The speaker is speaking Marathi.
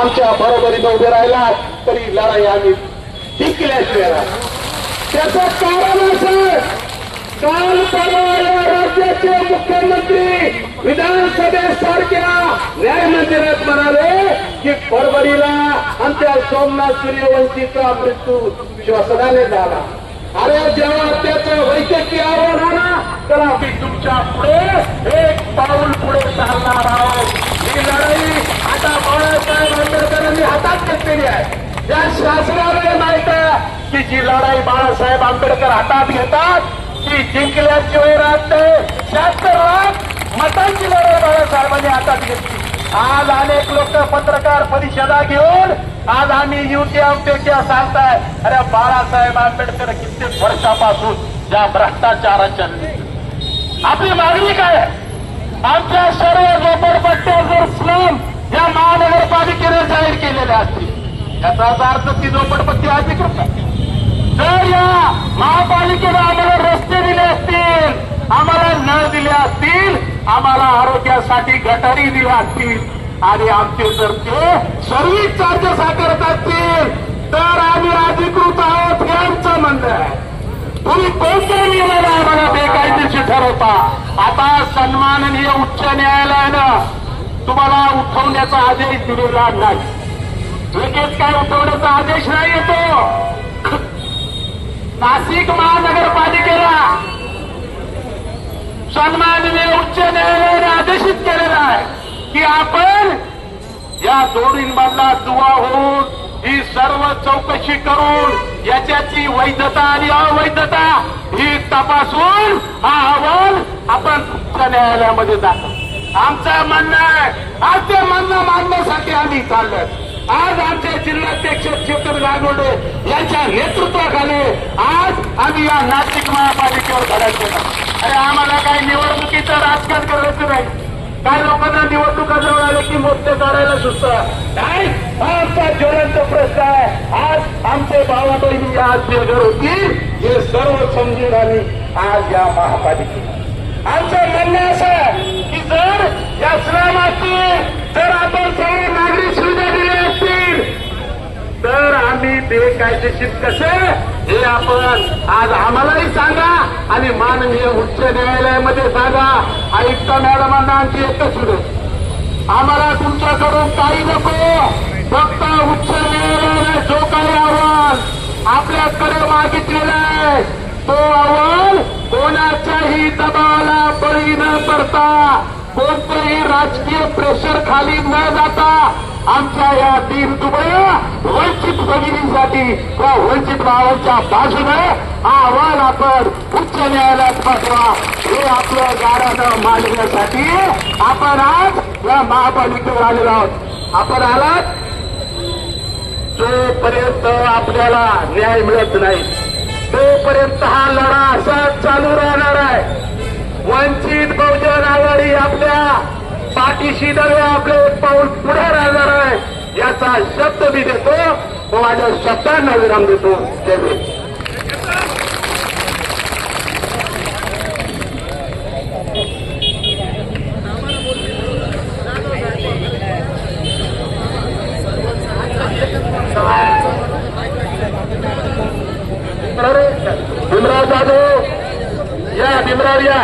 आमच्या बरोबरीनं उभे राहिला तरी लढाई आम्ही जिंकल्याशिवाय त्याचं कारण असं काल परवा या राज्याचे मुख्यमंत्री विधानसभेसारख्या न्याय मंदिरात म्हणाले की परभणीला आमच्या सोमनाथ सूर्यवंशीचा मृत्यू श्वसनाने झाला. अरे जेव्हा त्याचं वैद्यकीय आव्हान आला तर आम्ही तुमच्यापुढे एक पाऊल पुढे चालणार आहोत ही लढाई आता बाळासाहेब आंबेडकरांनी केली आहे या शासनाला माहीत आहे की जी लढाई बाळासाहेब आंबेडकर हातात घेतात ती जिंकल्याशिवाय राहत नाही. शहात्तर मतांची लढाई बाळासाहेबांनी हातात घेतली. आज अनेक लोक पत्रकार परिषदा घेऊन आज आम्ही युती अवत्या सांगताय अरे बाळासाहेब आंबेडकर कित्येक वर्षापासून ज्या भ्रष्टाचाराच्या आपली मागणी काय आमच्या सर्व झोपडपट्ट्या जर स्लम या महानगरपालिकेने जाहीर केलेल्या असतात याचाच अर्थ ती झोपडपट्टी अधिकृत आहे. जर या महापालिकेने आम्हाला रस्ते दिले असतील आम्हाला नळ दिले असतील आम्हाला आरोग्यासाठी गटारी दिल्या असतील आणि आमचे जर ते सर्व्हिस चार्ज साकारत असतील तर आम्ही अधिकृत आहोत हे आमचं म्हणणं आहे. तुम्ही कोणत्या नियमाला आम्हाला बेकायदेशीर ठरवता? आता सन्माननीय उच्च न्यायालयानं तुम्हाला उठवण्याचा आदेश दिलेला नाही. लगेच काय उठवण्याचा आदेश नाही येतो. नाशिक महानगरपालिकेला सन्माननीय उच्च न्यायालयाने आदेशित केलेला आहे की आपण या दोन्हींमधला दुवा होऊन ही सर्व चौकशी करून याच्याची वैधता आणि अवैधता ही तपासून हा अहवाल आपण उच्च न्यायालयामध्ये दाखल आमचं म्हणणं आहे. आज ते म्हणणं मानण्यासाठी आम्ही चाललोय. आज आमचे जिल्हाध्यक्ष चेतन गायगोंडे यांच्या नेतृत्वाखाली आज आम्ही या नाशिक महापालिकेवर धडायचं अरे आम्हाला काही निवडणुकीचं राजकारण करायचं नाही. काही लोकांना निवडणुका जवळ आले की मोठे करायला सुचत काय हा आमचा ज्वलंत प्रश्न आहे. आज आमचे भावा बहिणी आज बेघर होती हे सर्व समजून आली आज या महापालिके आमचं म्हणणं असं की जर या श्रमाची जर आपण सर्व नागरिक सुविधा दिल्या असतील तर आम्ही बेकायदेशीर कसे हे आपण आज आम्हालाही सांगा आणि माननीय उच्च न्यायालयामध्ये सांगा. आयुक्ता मॅडमांना आमची एकच विनंती आम्हाला तुमच्याकडून काही नको. फक्त उच्च न्यायालयाने जो काही आव्हान आपल्याकडे मागितलेला आहे तो आव्हान कोणाच्याही दबावाला बळी न पडता कोणत्याही राजकीय प्रेशर खाली न जाता आमच्या या तीन दुबळ्या वंचित भगिनींसाठी व वंचित भावांच्या बाजूने हा अहवाल आपण उच्च न्यायालयात पाठवा. हे आपलं गाड्यानं मांडण्यासाठी आपण आज या महापालिकेवर आलेलो आहोत. आपण आलात? जोपर्यंत आपल्याला न्याय मिळत नाही तोपर्यंत हा लढा असाच चालू राहणार आहे. वंचित बहुजन आघाडी आपल्या पाठीशी नव्हे आपले एक पाऊल पुढे राहणार आहे. याचा शब्द मी देतो. व माझ्या शब्दांना विराम देतो. जय भीमराव जाधव या भीमराव या.